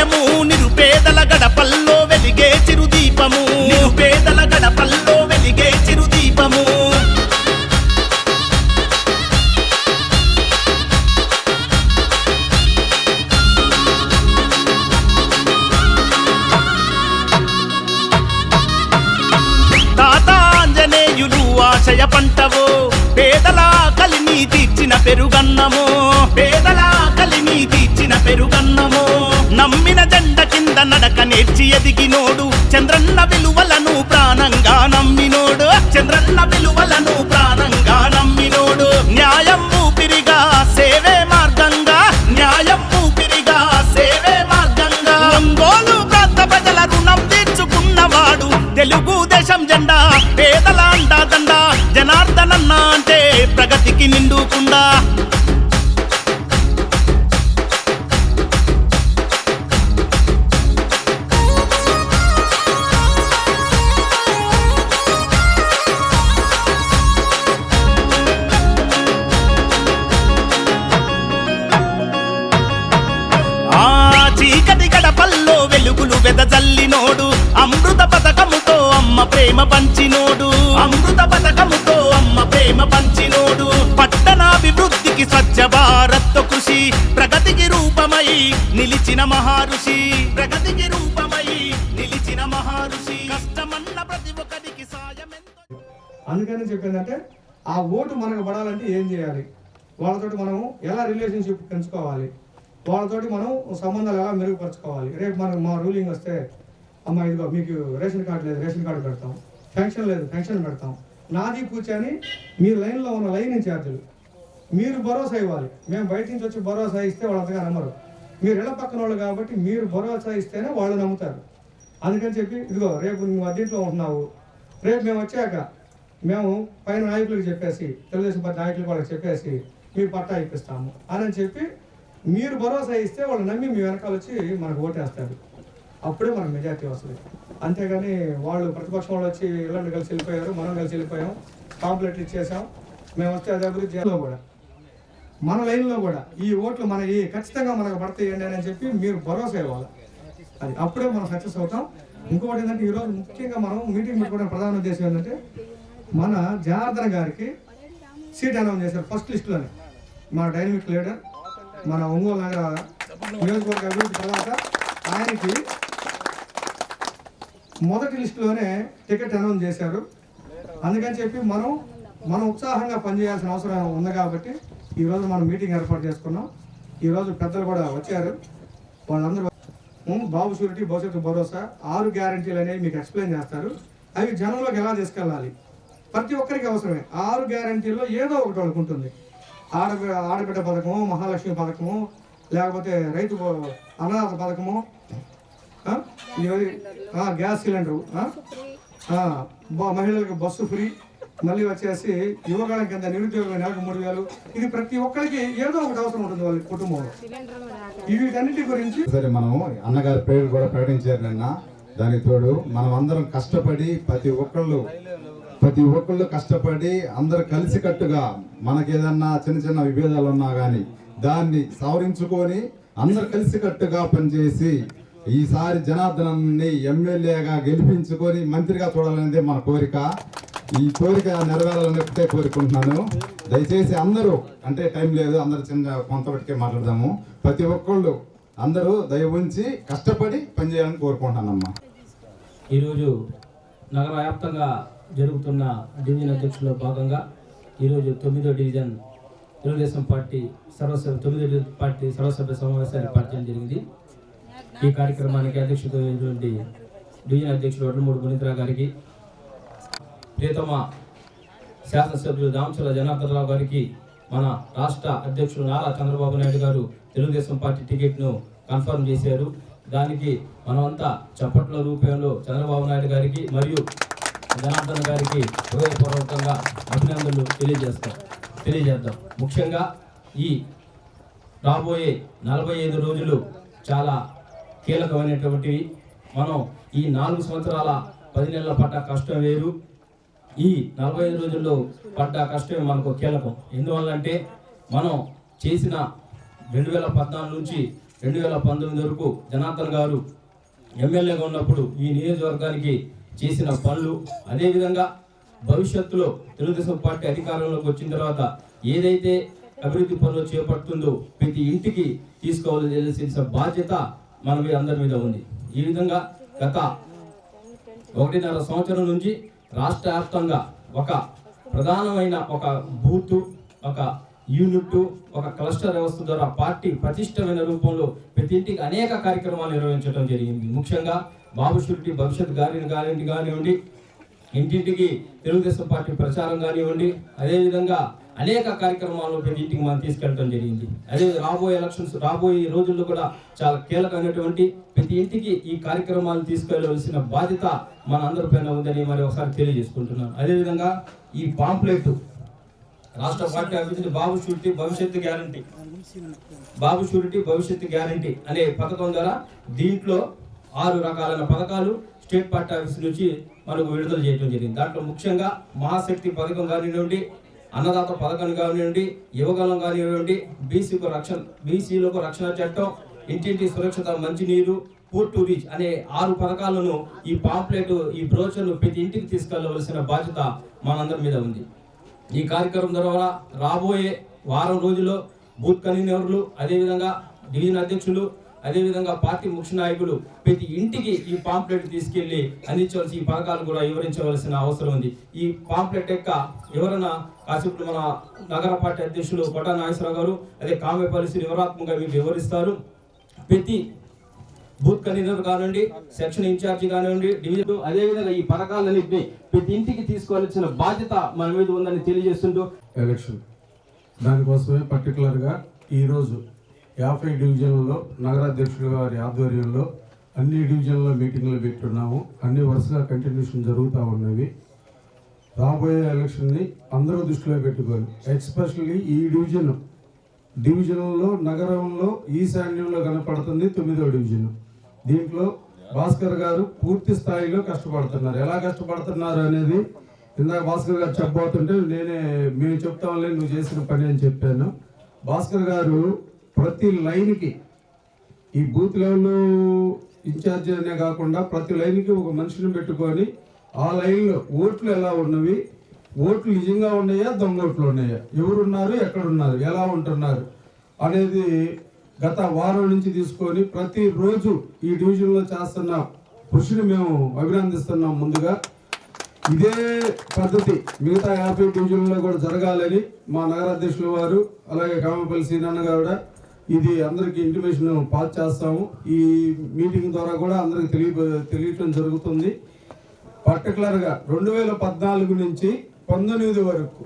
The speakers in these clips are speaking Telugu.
మన నిరుపేదల గడపల్లో వెలిగే చిరుదీపము. నిరుపేదల గడపల్లో వెలిగే చిరుదీపము. తాతాంజనేయులు ఆశయ పంటవో పేదల కలిని తీర్చిన పెరుగన్నము. పేదల కలిని తీర్చిన పెరుగన్నము. నమ్మిన జెండ కింద నడక నేర్చి ఎదిగినోడు చంద్రన్న విలువలను ప్రాణంగా నమ్మినోడు. చంద్రన్న విలువలను ప్రాణంగా నమ్మినోడు. న్యాయం ఊపిరిగా సేవే మార్గంగా. న్యాయం ఊపిరిగా సేవే మార్గంగా. ఒంగోలు ప్రాంత ప్రజల రుణం తీర్చుకున్నవాడు. తెలుగు దేశం జెండా పేదల అండాదండ. జనార్దనన్న అంటే ప్రగతికి నిండుకుండా ప్రేమ పంచినోడు. అమృత పథకముతో అమ్మ ప్రేమ పంచినోడు. పట్టణాభివృద్ధికి స్వచ్ఛ భారత్ కృషి ప్రగతికి రూపమై నిలిచిన మహారుషి. ప్రగతికి రూపమై నిలిచిన మహారుషి. కష్టమన్న ప్రతి ఒక్కరికి సాయమెంతో అందుకని చెప్పిందంటే ఆ ఓటు మనకు పడాలంటే ఏం చేయాలి? వాళ్ళతోటి మనం ఎలా రిలేషన్షిప్ పెంచుకోవాలి? వాళ్ళతోటి మనం సంబంధాలు ఎలా మెరుగుపరచుకోవాలి? రేపు మనకు మా రూలింగ్ వస్తే అమ్మ ఇదిగో మీకు రేషన్ కార్డు లేదు రేషన్ కార్డు పెడతాం. పెన్షన్ లేదు పెన్షన్ పెడతాం. నాది కూర్చొని అని మీ లైన్లో ఉన్న లైన్ ఇన్ఛార్జీలు మీరు భరోసా ఇవ్వాలి. మేము బయట నుంచి వచ్చి భరోసా ఇస్తే వాళ్ళు అంతగా నమ్మరు. మీరు ఇళ్ళ పక్కన వాళ్ళు కాబట్టి మీరు భరోసా ఇస్తేనే వాళ్ళు నమ్ముతారు. అందుకని చెప్పి ఇదిగో రేపు నువ్వు అద్దీంట్లో ఉంటున్నావు. రేపు మేము వచ్చాక మేము పైన నాయకులకు చెప్పేసి తెలుగుదేశం పార్టీ నాయకులకు వాళ్ళకి చెప్పేసి మీ పట్టా ఇప్పిస్తాము. అని చెప్పి మీరు భరోసా ఇస్తే వాళ్ళు నమ్మి మీ వెనకాల వచ్చి మనకు ఓటేస్తారు. అప్పుడే మనకు మెజార్టీ వస్తుంది. అంతేగాని వాళ్ళు ప్రతిపక్షం వాళ్ళు వచ్చి ఇళ్ళని కలిసి వెళ్ళిపోయారు మనం కలిసి వెళ్ళిపోయాం కాంప్లెట్ ఇచ్చేసాం మేము వస్తే అది అభివృద్ధి చేయాలో. కూడా. మన లైన్లో కూడా ఈ ఓట్లు మన ఈ ఖచ్చితంగా మనకు పడతాయండి అని చెప్పి మీరు భరోసా ఇవ్వాలి. అది అప్పుడే మనం సక్సెస్ అవుతాం. ఇంకొకటి ఏంటంటే ఈరోజు ముఖ్యంగా మనం మీటింగ్ పెట్టుకోవడం ప్రధాన ఉద్దేశం ఏంటంటే మన జనార్దన్ గారికి సీట్ అనౌన్స్ చేశారు ఫస్ట్ లిస్టులోనే. మన డైనమిక్ లీడర్ మన ఒంగోలు నగర నియోజకవర్గ అభివృద్ధి తర్వాత ఆయనకి మొదటి లిస్టులోనే టికెట్ అనౌన్స్ చేశారు. అందుకని చెప్పి మనం మనం ఉత్సాహంగా పనిచేయాల్సిన అవసరం ఉంది కాబట్టి ఈరోజు మనం మీటింగ్ ఏర్పాటు చేసుకున్నాం. ఈరోజు పెద్దలు కూడా వచ్చారు. వాళ్ళందరూ బాబు షూరిటీ భవిష్యత్తు భరోసా ఆరు గ్యారంటీలు అనేవి మీకు ఎక్స్ప్లెయిన్ చేస్తారు. అవి జనంలోకి ఎలా తీసుకెళ్ళాలి? ప్రతి ఒక్కరికి అవసరమే. ఆరు గ్యారంటీల్లో ఏదో ఒకటి వాళ్ళకు ఉంటుంది. ఆడ ఆడబిడ్డ పథకము మహాలక్ష్మి పథకము లేకపోతే రైతు అనాథ పథకము గ్యాస్ సిలిండరు. మహిళలకు బస్సు ఫ్రీ. మళ్ళీ వచ్చేసి యువకాలం కింద నిరుద్యోగం నెలకు మూడు వేలు. ఇది ప్రతి ఒక్కరికి ఏదో ఒకటి అవసరం ఉంటుంది వాళ్ళ కుటుంబంలో. వీటన్నిటి గురించి సరే మనం అన్నగారి పేరు కూడా ప్రకటించారు నిన్న. దానికి తోడు మనం అందరం కష్టపడి ప్రతి ఒక్కళ్ళు ప్రతి ఒక్కళ్ళు కష్టపడి అందరు కలిసికట్టుగా మనకి ఏదన్నా చిన్న చిన్న విభేదాలు ఉన్నా కానీ దాన్ని సవరించుకొని అందరు కలిసికట్టుగా పనిచేసి ఈసారి జనార్దనాన్ని ఎమ్మెల్యేగా గెలిపించుకొని మంత్రిగా చూడాలనేది మన కోరిక. ఈ కోరిక నెరవేరాలని ఒకటే కోరుకుంటున్నాను. దయచేసి అందరూ అంటే టైం లేదు అందరు చిన్న కొంతవరకే మాట్లాడదాము. ప్రతి ఒక్కళ్ళు అందరూ దయ ఉంచి కష్టపడి పనిచేయాలని కోరుకుంటానమ్మా ఈరోజు నగర వ్యాప్తంగా జరుగుతున్న డివిజన్ అధ్యక్షుల్లో భాగంగా ఈరోజు తొమ్మిదో డివిజన్ తెలుగుదేశం పార్టీ సర్వసభ్య తొమ్మిదో పార్టీ సర్వసభ్య సమావేశాన్ని పరిచయం జరిగింది. ఈ కార్యక్రమానికి అధ్యక్షత అయినటువంటి డివిజన్ అధ్యక్షుడు వడ్లమూడి గుణిత్రా గారికి ప్రియతమ శాసనసభ్యులు దామచల జనార్దన్ రావు గారికి మన రాష్ట్ర అధ్యక్షుడు నారా చంద్రబాబు నాయుడు గారు తెలుగుదేశం పార్టీ టికెట్ను కన్ఫర్మ్ చేశారు. దానికి మనమంతా చప్పట్ల రూపంలో చంద్రబాబు నాయుడు గారికి మరియు జనార్దన్ గారికి హృదయపూర్వకంగా అభినందనలు తెలియజేస్తాం. తెలియజేద్దాం. ముఖ్యంగా ఈ రాబోయే నలభై ఐదు రోజులు చాలా కీలకమైనటువంటివి మనం ఈ నాలుగు సంవత్సరాల పది నెలల పడ్డ కష్టం వేరు. ఈ నలభై ఐదు రోజుల్లో పడ్డ కష్టమే మనకు కీలకం. ఎందువల్లంటే మనం చేసిన రెండు వేల పద్నాలుగు నుంచి రెండు వేల పంతొమ్మిది వరకు జనార్దన్ గారు ఎమ్మెల్యేగా ఉన్నప్పుడు ఈ నియోజకవర్గానికి చేసిన పనులు అదేవిధంగా భవిష్యత్తులో తెలుగుదేశం పార్టీ అధికారంలోకి వచ్చిన తర్వాత ఏదైతే అభివృద్ధి పనులు చేపడుతుందో ప్రతి ఇంటికి తీసుకోవాల్సిన బాధ్యత మన మీద అందరి మీద ఉంది. ఈ విధంగా గత ఒకటిన్నర సంవత్సరం నుంచి రాష్ట్ర వ్యాప్తంగా ఒక ప్రధానమైన ఒక బూత్ ఒక యూనిట్ ఒక క్లస్టర్ వ్యవస్థ ద్వారా పార్టీ ప్రతిష్టమైన రూపంలో ప్రతి ఇంటికి అనేక కార్యక్రమాలు నిర్వహించడం జరిగింది. ముఖ్యంగా బాబు షూరిటీ భవిష్యత్ గారిని కానివ్వండి కానివ్వండి ఇంటింటికి తెలుగుదేశం పార్టీ ప్రచారం కానివ్వండి అదేవిధంగా అనేక కార్యక్రమాలు ప్రతి ఇంటికి మనం తీసుకెళ్ళడం జరిగింది. అదే రాబోయే ఎలక్షన్స్ రాబోయే రోజుల్లో కూడా చాలా కీలకమైనటువంటి ప్రతి ఇంటికి ఈ కార్యక్రమాలు తీసుకెళ్ళవలసిన బాధ్యత మన అందరిపైన ఉందని మరి ఒకసారి తెలియజేసుకుంటున్నాను. అదేవిధంగా ఈ పాంప్లెట్ రాష్ట్ర పార్టీ అభివృద్ధి బాబు షూరిటీ భవిష్యత్తు గ్యారంటీ బాబు షూరిటీ భవిష్యత్తు గ్యారంటీ అనే పథకం ద్వారా దీంట్లో ఆరు రకాలైన పథకాలు స్టేట్ పార్టీ ఆఫీస్ నుంచి మనకు విడుదల చేయడం జరిగింది. దాంట్లో ముఖ్యంగా మహాశక్తి పథకం కానివ్వండి అన్నదాత పథకం కానివ్వండి యువగలం కానివ్వండి బీసీకు రక్షణ బీసీలకు రక్షణ చట్టం ఇంటింటి సురక్షిత మంచినీరు పూర్ టు రీచ్ అనే ఆరు పథకాలను ఈ పాంప్లెట్ ఈ బ్రోచర్లు ప్రతి ఇంటికి తీసుకెళ్ళవలసిన బాధ్యత మనందరి మీద ఉంది. ఈ కార్యక్రమం ద్వారా రాబోయే వారం రోజుల్లో బూత్ కన్వీనర్లు అదేవిధంగా డివిజన్ అధ్యక్షులు అదేవిధంగా పార్టీ ముఖ్య నాయకులు ప్రతి ఇంటికి ఈ పాంప్లెట్ తీసుకెళ్ళి అందించవలసి ఈ పథకాలు కూడా వివరించవలసిన అవసరం ఉంది. ఈ పాంప్లెట్ యొక్క వివరణ కాసేపు మన నగర పార్టీ అధ్యక్షులు కొట్ట నాగేశ్వరరావు గారు అదే కామె పరిస్థితి వివరాత్మకంగా మీకు వివరిస్తారు. ప్రతి బూత్ కన్వీనర్ కానివ్వండి సెక్షన్ ఇన్ఛార్జి కానివ్వండి డివిజన్ అదేవిధంగా ఈ పథకాలన్నింటినీ ప్రతి ఇంటికి తీసుకోవాల్సిన బాధ్యత మన మీద ఉందని తెలియజేస్తుంటూ ఎలక్షన్ దానికోసమే పర్టికులర్గా ఈరోజు యాభై డివిజన్లలో నగరాధ్యక్షుల గారి ఆధ్వర్యంలో అన్ని డివిజన్లో మీటింగ్లు పెట్టున్నాము. అన్ని వరుసగా కంటిన్యూషన్ జరుగుతూ ఉన్నవి. రాబోయే ఎలక్షన్ని అందరూ దృష్టిలో పెట్టుకోవాలి ఎక్స్పెషల్లీ ఈ డివిజన్ డివిజన్లో నగరంలో ఈశాన్యంలో కనపడుతుంది తొమ్మిదో డివిజన్. దీంట్లో భాస్కర్ గారు పూర్తి స్థాయిలో కష్టపడుతున్నారు. ఎలా కష్టపడుతున్నారు అనేది ఇందాక భాస్కర్ గారు చెప్పబోతుంటే నేనే మేము చెప్తాంలే నువ్వు చేసిన పని అని చెప్పాను. భాస్కర్ గారు ప్రతి లైన్కి ఈ బూత్ లెవెల్లో ఇన్ఛార్జ్ అనే కాకుండా ప్రతి లైన్కి ఒక మనిషిని పెట్టుకొని ఆ లైన్లో ఓట్లు ఎలా ఉన్నవి ఓట్లు నిజంగా ఉన్నాయా దొంగ ఓట్లు ఉన్నాయా ఎవరున్నారు ఎక్కడున్నారు ఎలా ఉంటున్నారు అనేది గత వారం నుంచి తీసుకొని ప్రతిరోజు ఈ డివిజన్లో చేస్తున్న కృషిని మేము అభినందిస్తున్నాం ముందుగా. ఇదే పద్ధతి మిగతా యాభై డివిజన్లో కూడా జరగాలని మా నగరాధ్యక్షుల వారు అలాగే కామపల్లి సీనన్న కూడా ఇది అందరికీ ఇంటిమేషన్ పాస్ చేస్తాము. ఈ మీటింగ్ ద్వారా కూడా అందరికి తెలియ తెలియటం జరుగుతుంది. పర్టికులర్గా రెండు వేల పద్నాలుగు నుంచి పంతొమ్మిది వరకు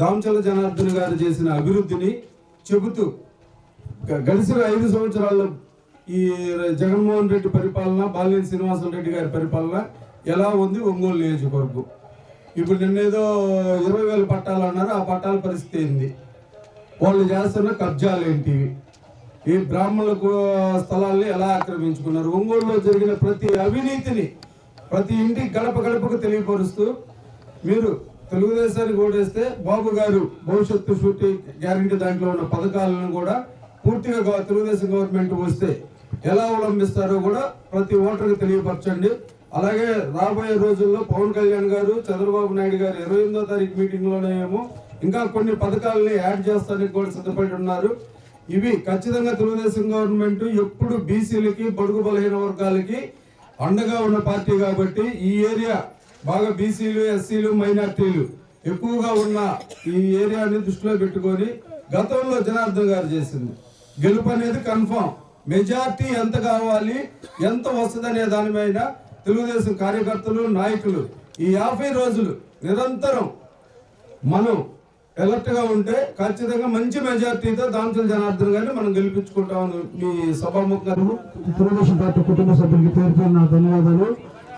దామచల జనార్దన్ గారు చేసిన అభివృద్ధిని చెబుతూ గడిచిన ఐదు సంవత్సరాల్లో ఈ జగన్మోహన్ రెడ్డి పరిపాలన బాలినేని శ్రీనివాసన్ రెడ్డి గారి పరిపాలన ఎలా ఉంది? ఒంగోలు నియోజకవర్గం. ఇప్పుడు నిన్నేదో ఇరవై వేల పట్టాలు అన్నారు ఆ పట్టాల పరిస్థితి ఏంది? వాళ్ళు చేస్తున్న కబ్జాలు ఏంటివి ఈ బ్రాహ్మణులకు స్థలాల్ని ఎలా ఆక్రమించుకున్నారు? ఒంగోలులో జరిగిన ప్రతి అవినీతిని ప్రతి ఇంటికి గడప గడపకు తెలియపరుస్తూ మీరు తెలుగుదేశానికి ఓటేస్తే బాబు గారు భవిష్యత్తు షూటింగ్ గ్యారంటీ దాంట్లో ఉన్న పథకాలను కూడా పూర్తిగా తెలుగుదేశం గవర్నమెంట్ వస్తే ఎలా అవలంబిస్తారో కూడా ప్రతి ఓటర్కి తెలియపరచండి. అలాగే రాబోయే రోజుల్లో పవన్ కళ్యాణ్ గారు చంద్రబాబు నాయుడు గారు ఇరవై ఎనిమిదో తారీఖు మీటింగ్లోనేమో ఇంకా కొన్ని పథకాలని యాడ్ చేస్తానికి కూడా సిద్ధపడి ఉన్నారు. ఇవి ఖచ్చితంగా తెలుగుదేశం గవర్నమెంట్ ఎప్పుడు బీసీలకి బడుగు బలహీన వర్గాలకి అండగా ఉన్న పార్టీ కాబట్టి ఈ ఏరియా బాగా బీసీలు ఎస్సీలు మైనార్టీలు ఎక్కువగా ఉన్న ఈ ఏరియాని దృష్టిలో పెట్టుకొని గతంలో జనార్దన్ గారు చేసింది. గెలుపు అనేది కన్ఫామ్. మెజార్టీ ఎంత కావాలి ఎంత వస్తుందనే దాని మీద తెలుగుదేశం కార్యకర్తలు నాయకులు ఈ యాభై రోజులు నిరంతరం మనం ఎలర్ట్గా ఉంటే ఖచ్చితంగా మంచి మెజార్టీతో దాంచల జనార్దన్ గారిని మనం గెలిపించుకుంటామని మీ సభాముఖంగా తెలుగుదేశం పార్టీ కుటుంబ సభ్యులకి పేరు పేరు నా ధన్యవాదాలు.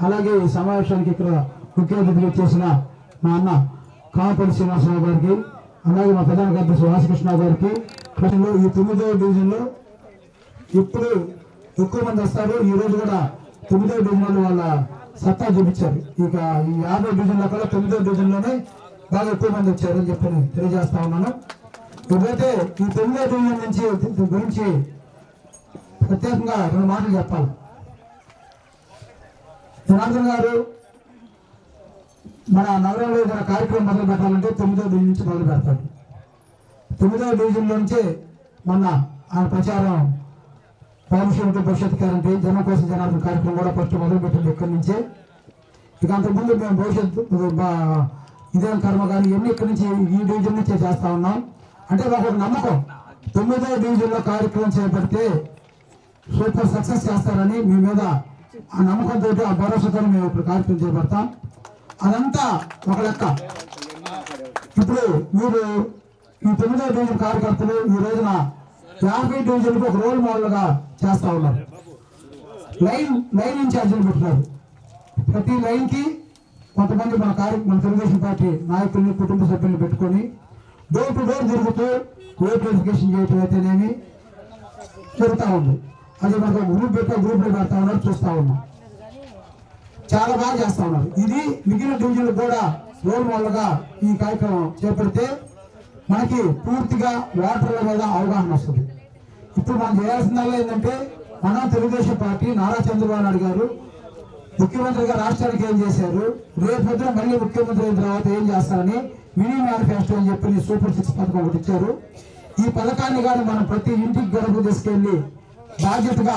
అలాగే ఈ సమావేశానికి ఇక్కడ ముఖ్య అతిథిగా చేసిన మా అన్న కాపల్లి శ్రీనివాసరావు గారికి అలాగే మా ప్రధాన కార్యదర్శి వాసకృష్ణ గారికి ఈ తొమ్మిదవ డివిజన్లో ఇప్పుడు ఎక్కువ మంది వస్తారు. ఈ రోజు కూడా తొమ్మిదవ డివిజన్ వాళ్ళ సత్తా చూపించారు. ఇక ఈ యాభై డివిజన్ల కల్లా తొమ్మిదో డివిజన్లోనే బాగా ఎక్కువ మంది వచ్చారని చెప్పి తెలియజేస్తా ఉన్నాను. ఇకపోతే ఈ తొమ్మిదో డివిజన్ నుంచి గురించి ప్రత్యేకంగా రెండు మాటలు చెప్పాలి. జనార్దన్ గారు మన నగరంలో ఏదైనా కార్యక్రమం మొదలు పెట్టాలంటే తొమ్మిదో డివిజన్ నుంచి మొదలు పెడతాడు తొమ్మిదవ డివిజన్ నుంచి మొన్న ఆయన ప్రచారం పారిశ్రామిక భవిష్యత్ గ్యారంటీ జనం కోసం జనార్దన్ కార్యక్రమం కూడా ఫస్ట్ మొదలు పెట్టింది ఇక్కడి నుంచే. ఇక అంతకుముందు మేము భవిష్యత్తు ఇదేం కర్మ కానీ ఇవన్నీ ఇక్కడి నుంచి ఈ డివిజన్ నుంచే చేస్తా ఉన్నాం. అంటే మాకు ఒక నమ్మకం. తొమ్మిదో డివిజన్లో కార్యక్రమం చేపడితే సూపర్ సక్సెస్ చేస్తారని మీ మీద ఆ నమ్మకంతో ఆ భరోసాతో మేము ఇప్పుడు కార్యక్రమం చేపడతాం. అదంతా ఒక లెక్క. ఇప్పుడు మీరు ఈ తొమ్మిదో డివిజన్ కార్యకర్తలు ఈ రోజున యాభై డివిజన్కి ఒక రోల్ మోడల్గా చేస్తూ ఉన్నారు. లైన్ లైన్ ఇన్ఛార్జీలు పెట్టినారు ప్రతి లైన్కి కొంతమంది మన కార్య మన తెలుగుదేశం పార్టీ నాయకుల్ని కుటుంబ సభ్యుల్ని పెట్టుకొని డోర్ టు డోర్ తిరుగుతూ ఓట్ వెరిఫికేషన్ చేయటం అయితేనేమి జరుగుతూ ఉంది అది మనకు గ్రూప్ పెట్టి గ్రూప్లో పెడతా ఉన్నారు చూస్తూ ఉన్నాం. చాలా బాగా చేస్తా ఉన్నారు. ఇది మిగిలిన డివిజన్లు కూడా రోల్ మోడల్గా ఈ కార్యక్రమం చేపడితే మనకి పూర్తిగా వాటర్ల మీద అవగాహన వస్తుంది. ఇప్పుడు మనం చేయాల్సిందల్లా ఏంటంటే మన తెలుగుదేశం పార్టీ నారా చంద్రబాబు నాయుడు గారు ముఖ్యమంత్రిగా రాష్ట్రానికి ఏం చేశారు? రేపు పొద్దున మళ్ళీ ముఖ్యమంత్రి అయిన తర్వాత ఏం చేస్తారని మినీ మేనిఫెస్టో అని చెప్పి సూపర్ సిక్స్ పథకం ఒకటి ఇచ్చారు. ఈ పథకాన్ని కానీ మనం ప్రతి ఇంటికి గడప తీసుకెళ్ళి బాధ్యతగా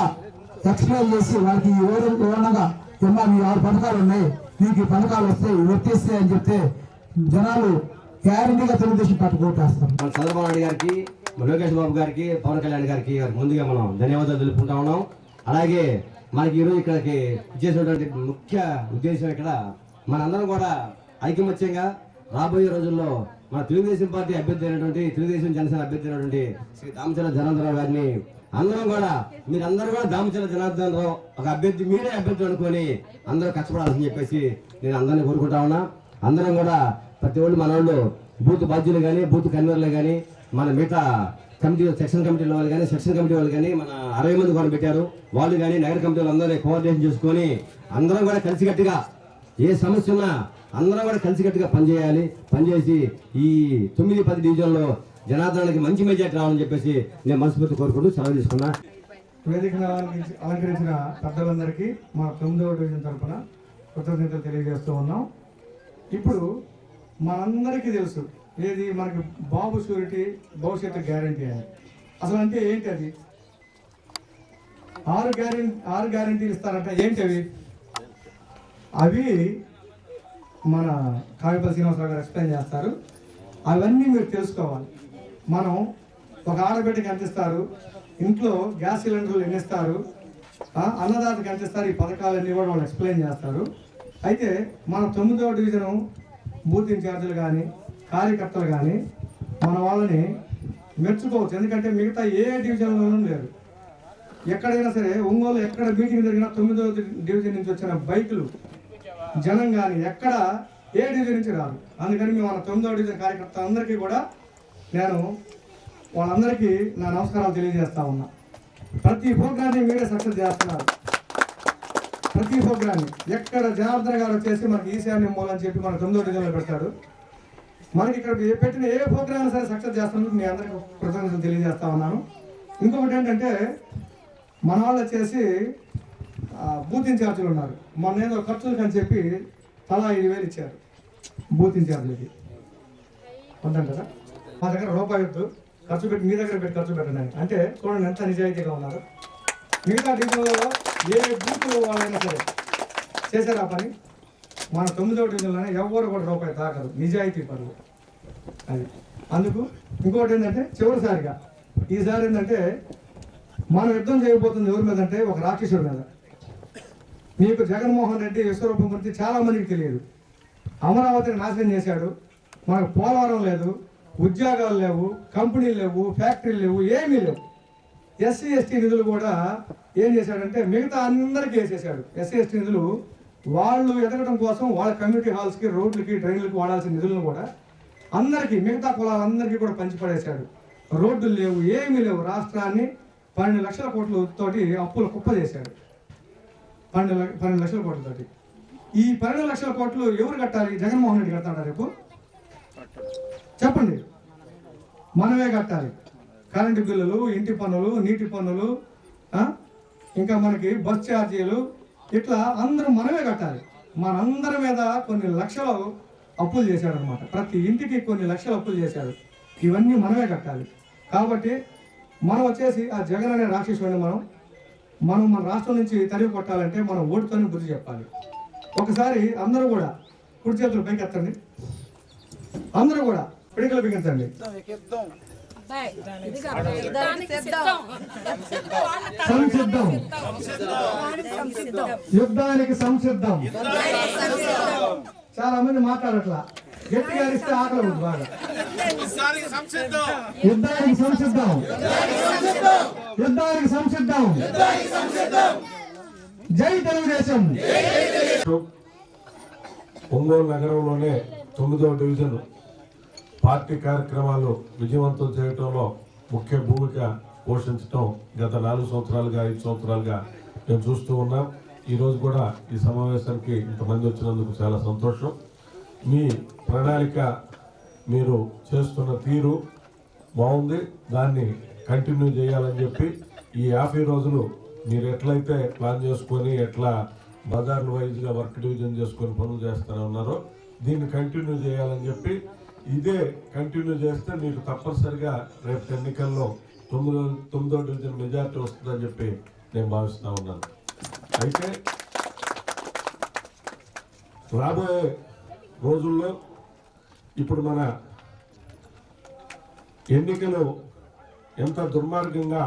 ఎక్స్ప్లెయిన్ చేసి వాళ్ళకి ఈ వివరం వివరణగా ఏమా మీ ఆరు పథకాలు ఉన్నాయి. మీకు ఈ పథకాలు వస్తాయి వర్తిస్తాయి అని చెప్తే జనాలు గ్యారంటీగా తెలుగుదేశం పట్టుకోటేస్తాం మన చంద్రబాబు నాయుడు గారికి లోకేష్ బాబు గారికి పవన్ కళ్యాణ్ గారికి ముందుగా మనం ధన్యవాదాలు తెలుపుకుంటా ఉన్నాం. అలాగే మనకి ఈరోజు ఇక్కడికి చేసినటువంటి ముఖ్య ఉద్దేశం ఇక్కడ మనందరం కూడా ఐకమత్యంగా రాబోయే రోజుల్లో మన తెలుగుదేశం పార్టీ అభ్యర్థి అయినటువంటి తెలుగుదేశం జనసేన అభ్యర్థి అయినటువంటి శ్రీ దామచల జనార్దన్ గారిని అందరం కూడా మీరందరూ కూడా దామచల జనార్దన్ రావు ఒక అభ్యర్థి మీరే అభ్యర్థి అనుకొని అందరూ కష్టపడాలని చెప్పేసి నేను అందరినీ కోరుకుంటా ఉన్నా. అందరం కూడా ప్రతి ఒళ్ళు మన వాళ్ళు బూత్ బాధ్యులు కానీ బూత్ కన్వీనర్లు కానీ మన మిగతా కమిటీ సెక్షన్ కమిటీ వాళ్ళు కానీ సెక్షన్ కమిటీ వాళ్ళు కానీ మన అరవై మంది కూడా పెట్టారు. వాళ్ళు కానీ నగర కమిటీ వాళ్ళు అందరినీ కోఆర్డినేషన్ చేసుకొని అందరం కూడా కలిసికట్టుగా ఏ సమస్య ఉన్నా అందరం కూడా కలిసికట్టుగా పనిచేయాలి. పనిచేసి ఈ తొమ్మిది పది డివిజన్లో జనార్దనానికి మంచి మెజార్టీ రావాలని చెప్పేసి నేను మనస్ఫూర్తి కోరుకుంటూ సెలవు తీసుకున్నా. వేదికను అలంకరించిన పెద్దలందరికీ మా తొమ్మిదవ డివిజన్ తరఫున కృతజ్ఞతలు తెలియజేస్తూ ఉన్నాం. ఇప్పుడు మనందరికీ తెలుసు ఏది? మనకి బాబు షూరిటీ భవిష్యత్తు గ్యారంటీ అని అసలు అంటే ఏంటి అది? ఆరు గ్యారెంటీ ఆరు గ్యారంటీలు ఇస్తారంట. ఏంటి అవి? అవి మన కావిపల్లి శ్రీనివాసరావు గారు ఎక్స్ప్లెయిన్ చేస్తారు. అవన్నీ మీరు తెలుసుకోవాలి. మనం ఒక ఆడబిడ్డకి అందిస్తారు ఇంట్లో గ్యాస్ సిలిండర్లు ఎన్నిస్తారు అన్నదాతకి అందిస్తారు ఈ పథకాలన్నీ కూడా వాళ్ళు ఎక్స్ప్లెయిన్ చేస్తారు. అయితే మన తొమ్మిదవ డివిజను బూత్ ఇన్ఛార్జీలు కానీ కార్యకర్తలు కానీ మన వాళ్ళని మెచ్చుకోవచ్చు. ఎందుకంటే మిగతా ఏ డివిజన్లోనూ లేరు. ఎక్కడైనా సరే ఒంగోలు ఎక్కడ మీటింగ్ జరిగినా తొమ్మిదో డివిజన్ నుంచి వచ్చిన బైకులు జనం కానీ ఎక్కడ ఏ డివిజన్ నుంచి రాదు అందుకని మేము మన తొమ్మిదో డివిజన్ కార్యకర్తలందరికీ కూడా నేను వాళ్ళందరికీ నా నమస్కారాలు తెలియజేస్తా ఉన్నా. ప్రతి ప్రోగ్రాన్ని మీరే సక్సెస్ చేస్తున్నారు. ప్రతి ప్రోగ్రాన్ని ఎక్కడ జనార్దన్ గారు వచ్చేసి మనకి ఈశాన్యం మూలని చెప్పి మన తొమ్మిదో డివిజన్లో పెడతాడు. మనకి ఇక్కడ పెట్టిన ఏ ప్రోగ్రామ్ సరే సక్సెస్ చేస్తున్నందుకు మీ అందరికీ కృతజ్ఞతలు తెలియజేస్తా ఉన్నాను. ఇంకొకటి ఏంటంటే మన వాళ్ళు వచ్చేసి బూత్ ఇన్ఛార్జీలు ఉన్నారు. మొన్న ఏదో ఖర్చులకు అని చెప్పి తలా ఐదు వేలు ఇచ్చారు. బూత్ ఇన్ఛార్జీలకి కదా మా దగ్గర రూపాయి వద్దు. ఖర్చు పెట్టి మీ దగ్గర పెట్టి ఖర్చు పెట్టండి అంటే చూడండి ఎంత నిజాయితీగా ఉన్నారు. మిగతా డివిజన్లలో ఏ బూత్ వాళ్ళైనా సరే చేశారు ఆ పని? మన తొమ్మిదో డివిజన్లోనే ఎవరు కూడా రూపాయి తాకరు. నిజాయితీ పనులు అది. అందుకు ఇంకోటి ఏంటంటే చివరిసారిగా ఈసారి ఏంటంటే మనం యుద్ధం చేయబోతుంది ఎవరి మీద అంటే ఒక రాక్షసుడి మీద. మీకు జగన్మోహన్ రెడ్డి విశ్వరూపం గురించి చాలామందికి తెలియదు. అమరావతిని నాశనం చేశాడు. మనకు పోలవరం లేదు ఉద్యోగాలు లేవు కంపెనీలు లేవు ఫ్యాక్టరీలు లేవు ఏమీ లేవు. ఎస్సీ ఎస్టీ నిధులు కూడా ఏం చేశాడంటే మిగతా అందరికీ వేసేసాడు ఎస్సీ ఎస్టీ నిధులు వాళ్ళు ఎదగడం కోసం వాళ్ళ కమ్యూనిటీ హాల్స్కి రోడ్లకి ట్రైన్లకు వాడాల్సిన నిధులను కూడా అందరికీ మిగతా కులాలందరికీ కూడా పంచిపడేశాడు రోడ్లు లేవు ఏమీ లేవు. రాష్ట్రాన్ని పన్నెండు లక్షల కోట్లతోటి అప్పులు కుప్ప చేశాడు పన్నెండు పన్నెండు లక్షల కోట్లతోటి. ఈ పన్నెండు లక్షల కోట్లు ఎవరు కట్టాలి? జగన్మోహన్ రెడ్డి కడతాడా రేపు? చెప్పండి. మనమే కట్టాలి. కరెంటు బిల్లులు ఇంటి పన్నులు నీటి పన్నులు ఇంకా మనకి బస్ ఛార్జీలు ఇట్లా అందరూ మనమే కట్టాలి. మనందరి మీద కొన్ని లక్షలు అప్పులు చేశాడు అనమాట ప్రతి ఇంటికి కొన్ని లక్షలు అప్పులు చేశాడు. ఇవన్నీ మనమే కట్టాలి. కాబట్టి మనం వచ్చేసి ఆ జగన్ అనే రాక్షసుని మనం మనం మన రాష్ట్రం నుంచి తరిగి కొట్టాలంటే మనం ఓటుతోనే బుద్ధి చెప్పాలి. ఒకసారి అందరూ కూడా కుడి చేతులు పైకెత్తండి. అందరూ కూడా పిడికలు బిగించండి. సంసిద్ధం యుద్ధానికి సంసిద్ధం. చాలా మంది మాట్లాడట్లా. గట్టిగా అరిస్తే ఆకలి బాగా. యుద్ధానికి సంసిద్ధం. యుద్ధానికి సంసిద్ధం. జై తెలుగుదేశం. ఒంగోలు నగరంలోనే తొమ్మిదవ డివిజన్. పార్టీ కార్యక్రమాలు విజయవంతం చేయటంలో ముఖ్య భూమిక పోషించడం గత నాలుగు సంవత్సరాలుగా ఐదు సంవత్సరాలుగా మేము చూస్తూ ఉన్నాం. ఈరోజు కూడా ఈ సమావేశానికి ఇంతమంది వచ్చినందుకు చాలా సంతోషం. మీ ప్రణాళిక మీరు చేస్తున్న తీరు బాగుంది. దాన్ని కంటిన్యూ చేయాలని చెప్పి ఈ యాభై రోజులు మీరు ఎట్లయితే ప్లాన్ చేసుకొని ఎట్లా బజార్లు వైజ్గా వర్క్ డివిజన్ చేసుకొని పనులు చేస్తూనే ఉన్నారో దీన్ని కంటిన్యూ చేయాలని చెప్పి ఇదే కంటిన్యూ చేస్తే మీకు తప్పనిసరిగా రేపు ఎన్నికల్లో తొమ్మిదో తొమ్మిదో డివిజన్ మెజార్టీ వస్తుందని చెప్పి నేను భావిస్తూ ఉన్నాను. అయితే రాబోయే రోజుల్లో ఇప్పుడు మన ఎన్నికలు ఎంత దుర్మార్గంగా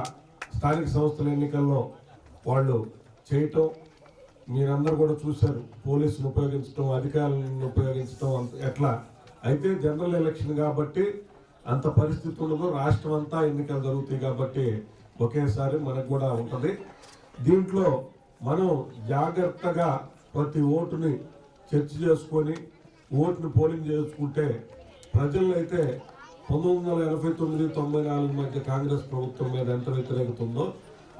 స్థానిక సంస్థల ఎన్నికల్లో వాళ్ళు చేయటం మీరందరూ కూడా చూశారు పోలీసులు ఉపయోగించడం అధికారులను ఉపయోగించడం ఎట్లా అయితే జనరల్ ఎలక్షన్ కాబట్టి అంత పరిస్థితి ఉండదు. రాష్ట్రం అంతా ఎన్నికలు జరుగుతాయి కాబట్టి ఒకేసారి మనకు కూడా ఉంటుంది. దీంట్లో మనం జాగ్రత్తగా ప్రతి ఓటుని చర్చ చేసుకొని ఓటుని పోలింగ్ చేసుకుంటే ప్రజలైతే అయితే పంతొమ్మిది వందల ఎనభై తొమ్మిది తొంభై నాలుగు మధ్య కాంగ్రెస్ ప్రభుత్వం మీద ఎంత వ్యతిరేకత ఉందో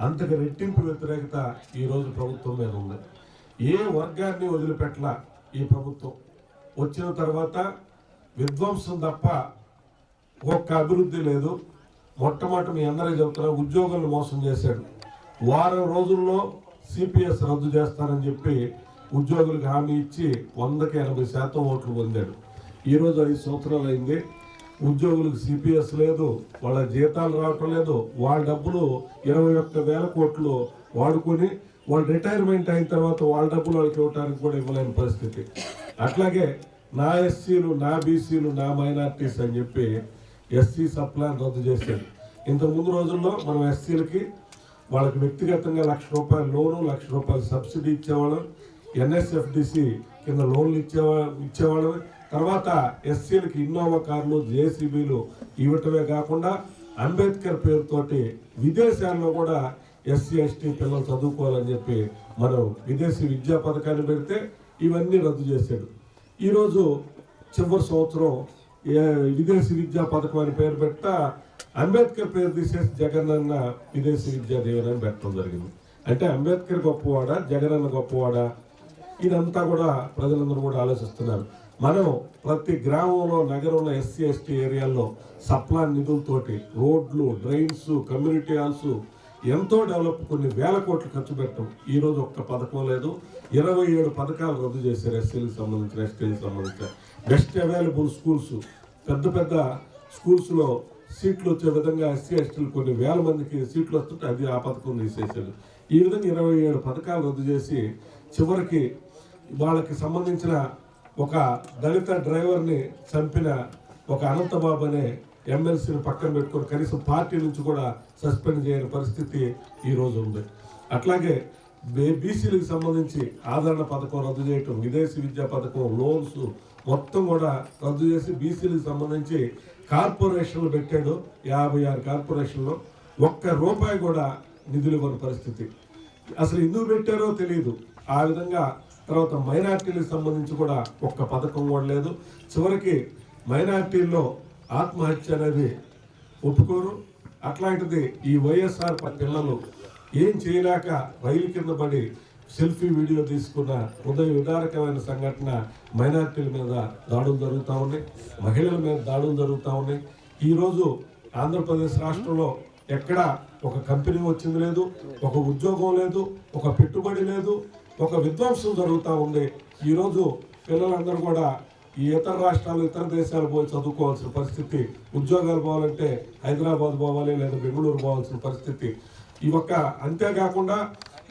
అంతకు రెట్టింపు వ్యతిరేకత ఈరోజు ప్రభుత్వం మీద ఉంది. ఏ వర్గాన్ని వదిలిపెట్టలా ఈ ప్రభుత్వం? వచ్చిన తర్వాత విధ్వంసం తప్ప ఒక్క అభివృద్ధి లేదు. మొట్టమొదటి మీ అందరికీ చెబుతున్నా ఉద్యోగులను మోసం చేశాడు. వారం రోజుల్లో సిపిఎస్ రద్దు చేస్తానని చెప్పి ఉద్యోగులకు హామీ ఇచ్చి వందకి ఎనభై శాతం ఓట్లు పొందాడు. ఈరోజు ఐదు సంవత్సరాలు అయింది. ఉద్యోగులకు సిపిఎస్ లేదు వాళ్ళ జీతాలు రావటం లేదు. వాళ్ళ డబ్బులు ఇరవై ఒక్క వేల కోట్లు వాడుకొని వాళ్ళు రిటైర్మెంట్ అయిన తర్వాత వాళ్ళ డబ్బులు వాళ్ళకి ఇవ్వడానికి కూడా ఇవ్వలేని పరిస్థితి. అట్లాగే నా ఎస్సీలు నా బీసీలు నా మైనార్టీస్ అని చెప్పి ఎస్సీ సప్లాన్ రద్దు చేశారు. ఇంత ముందు రోజుల్లో మనం ఎస్సీలకి వాళ్ళకి వ్యక్తిగతంగా లక్ష రూపాయల లోను లక్ష రూపాయల సబ్సిడీ ఇచ్చేవాళ్ళం. ఎన్ఎస్ఎఫ్డిసి కింద లోన్లు ఇచ్చేవా ఇచ్చేవాళ్ళం. తర్వాత ఎస్సీలకి ఇన్నోవా కార్లు జేసీబీలు ఇవ్వటమే కాకుండా అంబేద్కర్ పేరుతోటి విదేశాల్లో కూడా ఎస్సీ ఎస్టీ పిల్లలు చదువుకోవాలని చెప్పి మనం విదేశీ విద్యా పథకాన్ని పెడితే ఇవన్నీ రద్దు చేశాడు. ఈరోజు చివరి సంవత్సరం ఏ విదేశీ విద్యా పథకం అని పేరు పెట్ట అంబేద్కర్ పేరు తీసేసి జగన్ అన్న విదేశీ విద్యా దీవెన అని పెట్టడం జరిగింది. అంటే అంబేద్కర్ గొప్పవాడా జగనన్న గొప్పవాడా? ఇదంతా కూడా ప్రజలందరూ కూడా ఆలోచిస్తున్నారు. మనం ప్రతి గ్రామంలో నగరంలో ఎస్సీ ఎస్టీ ఏరియాల్లో సప్లా నిధులతోటి రోడ్లు డ్రైన్స్ కమ్యూనిటీ హాల్స్ ఎంతో డెవలప్ కొన్ని వేల కోట్లు ఖర్చు పెట్టడం ఈరోజు ఒక్క పథకం లేదు. ఇరవై ఏడు పథకాలు రద్దు చేశారు ఎస్సీలకు సంబంధించిన ఎస్టీలకు సంబంధించిన. బెస్ట్ అవైలబుల్ స్కూల్స్ పెద్ద పెద్ద స్కూల్స్లో సీట్లు వచ్చే విధంగా ఎస్సీ ఎస్టీలు కొన్ని వేల మందికి సీట్లు వస్తుంటే అది ఆ పథకం తీసేసాడు ఈ విధంగా ఇరవై ఏడు పథకాలు రద్దు చేసి చివరికి వాళ్ళకి సంబంధించిన ఒక దళిత డ్రైవర్ని చంపిన ఒక అనంతబాబు అనే ఎమ్మెల్సీని పక్కన పెట్టుకొని కనీసం పార్టీ నుంచి కూడా సస్పెండ్ చేయని పరిస్థితి ఈ రోజు ఉంది. అట్లాగే బే- బీసీలకు సంబంధించి ఆదరణ పథకం రద్దు చేయటం విదేశీ విద్యా పథకం లోన్స్ మొత్తం కూడా రద్దు చేసి బీసీలకు సంబంధించి కార్పొరేషన్లు పెట్టాడు. యాభై ఆరు కార్పొరేషన్లు ఒక్క రూపాయి కూడా నిధులు ఇవ్వని పరిస్థితి. అసలు ఎందుకు పెట్టారో తెలియదు ఆ విధంగా తర్వాత మైనార్టీలకు సంబంధించి కూడా ఒక్క పథకం కూడా లేదు. చివరికి మైనార్టీల్లో ఆత్మహత్య అనేది ఒప్పుకోరు. అట్లాంటిది ఈ వైఎస్ఆర్ పిల్లలు ఏం చేయలేక రైలు కింద పడి సెల్ఫీ వీడియో తీసుకున్న హృదయ విదారకమైన సంఘటన మైనార్టీల మీద దాడులు జరుగుతూ ఉన్నాయి. మహిళల మీద దాడులు జరుగుతూ ఉన్నాయి. ఈరోజు ఆంధ్రప్రదేశ్ రాష్ట్రంలో ఎక్కడ ఒక కంపెనీ వచ్చింది లేదు ఒక ఉద్యోగం లేదు ఒక పెట్టుబడి లేదు ఒక విధ్వంసం జరుగుతూ ఉంది. ఈరోజు పిల్లలందరూ కూడా ఈ ఇతర రాష్ట్రాలు ఇతర దేశాలు పోయి చదువుకోవాల్సిన పరిస్థితి ఉద్యోగాలు పోవాలంటే హైదరాబాద్ పోవాలి లేదా బెంగళూరు పోవాల్సిన పరిస్థితి. ఈ ఒక్క అంతేకాకుండా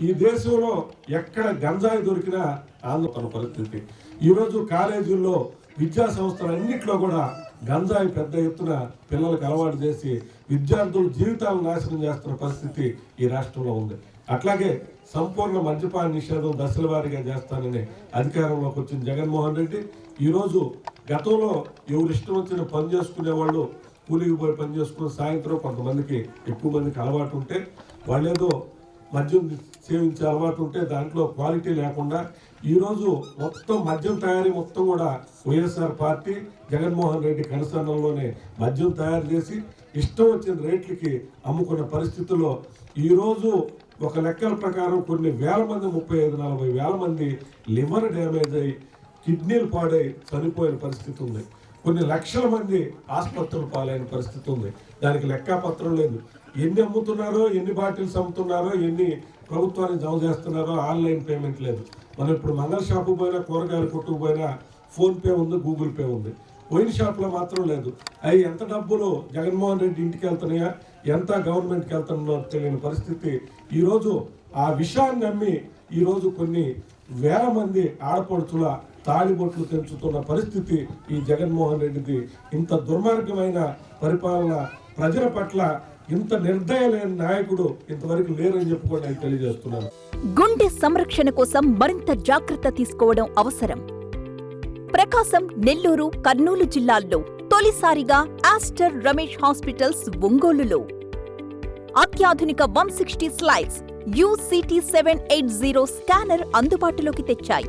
ఈ దేశంలో ఎక్కడ గంజాయి దొరికినా ఆందోళన పరిస్థితి. ఈరోజు కాలేజీల్లో విద్యా సంస్థలన్నింటిలో కూడా గంజాయి పెద్ద ఎత్తున పిల్లలకు అలవాటు చేసి విద్యార్థుల జీవితాలను నాశనం చేస్తున్న పరిస్థితి ఈ రాష్ట్రంలో ఉంది. అట్లాగే సంపూర్ణ మద్యపాన నిషేధం దశల వారీగా చేస్తానని అధికారంలోకి వచ్చిన జగన్మోహన్ రెడ్డి ఈరోజు గతంలో ఎవరు ఇష్టం వచ్చిన పని చేసుకునే వాళ్ళు కూలికి పోయి పని చేసుకుని సాయంత్రం కొంతమందికి ఎక్కువ మందికి అలవాటు ఉంటే వాళ్ళేదో మద్యం సేవించే అలవాటు ఉంటే దాంట్లో క్వాలిటీ లేకుండా ఈరోజు మొత్తం మద్యం తయారీ మొత్తం కూడా వైఎస్ఆర్ పార్టీ జగన్మోహన్ రెడ్డి కనసన్నంలోనే మద్యం తయారు చేసి ఇష్టం వచ్చిన రేట్లకి అమ్ముకున్న పరిస్థితుల్లో ఈరోజు ఒక లెక్కల ప్రకారం కొన్ని వేల మంది ముప్పై ఐదు నలభై వేల మంది లివర్ డ్యామేజ్ అయ్యి కిడ్నీలు పాడై చనిపోయిన పరిస్థితి ఉంది. కొన్ని లక్షల మంది ఆసుపత్రులు పాలైన పరిస్థితి ఉంది. దానికి లెక్కాపత్రం లేదు. ఎన్ని అమ్ముతున్నారో ఎన్ని బాటిల్స్ అమ్ముతున్నారో ఎన్ని ప్రభుత్వానికి జమ చేస్తున్నారో ఆన్లైన్ పేమెంట్ లేదు. మనం ఇప్పుడు మంగళ షాపు పోయినా కూరగాయలు కొట్టుకు పోయినా ఫోన్పే ఉంది గూగుల్ పే ఉంది. వైన్ షాప్లో మాత్రం లేదు. అవి ఎంత డబ్బులు జగన్మోహన్ రెడ్డి ఇంటికి వెళ్తున్నాయా ఎంత గవర్నమెంట్కి వెళ్తున్నాయో తెలియని పరిస్థితి. ఈరోజు ఆ విషయాన్ని నమ్మి ఈరోజు కొన్ని వేల మంది ఆడపడుచుల తాళిబొట్లు తెంచుతున్న పరిస్థితి ఈ జగన్మోహన్ రెడ్డిది. ఇంత దుర్మార్గమైన పరిపాలన ప్రజల పట్ల ఇంత నిర్దయ లేని నాయకుడు ఇంతవరకు లేరని చెప్పుకొని నేను తెలియజేస్తున్నాను. గుండె సంరక్షణ కోసం మరింత జాగ్రత్త తీసుకోవడం అవసరం. ప్రకాశం నెల్లూరు కర్నూలు జిల్లాల్లో తొలిసారిగా ఆస్టర్ రమేష్ హాస్పిటల్స్ ఒంగోలులో. అత్యాధునిక one sixty slices UCT seven eight zero scanner అందుబాటులోకి తెచ్చాయి.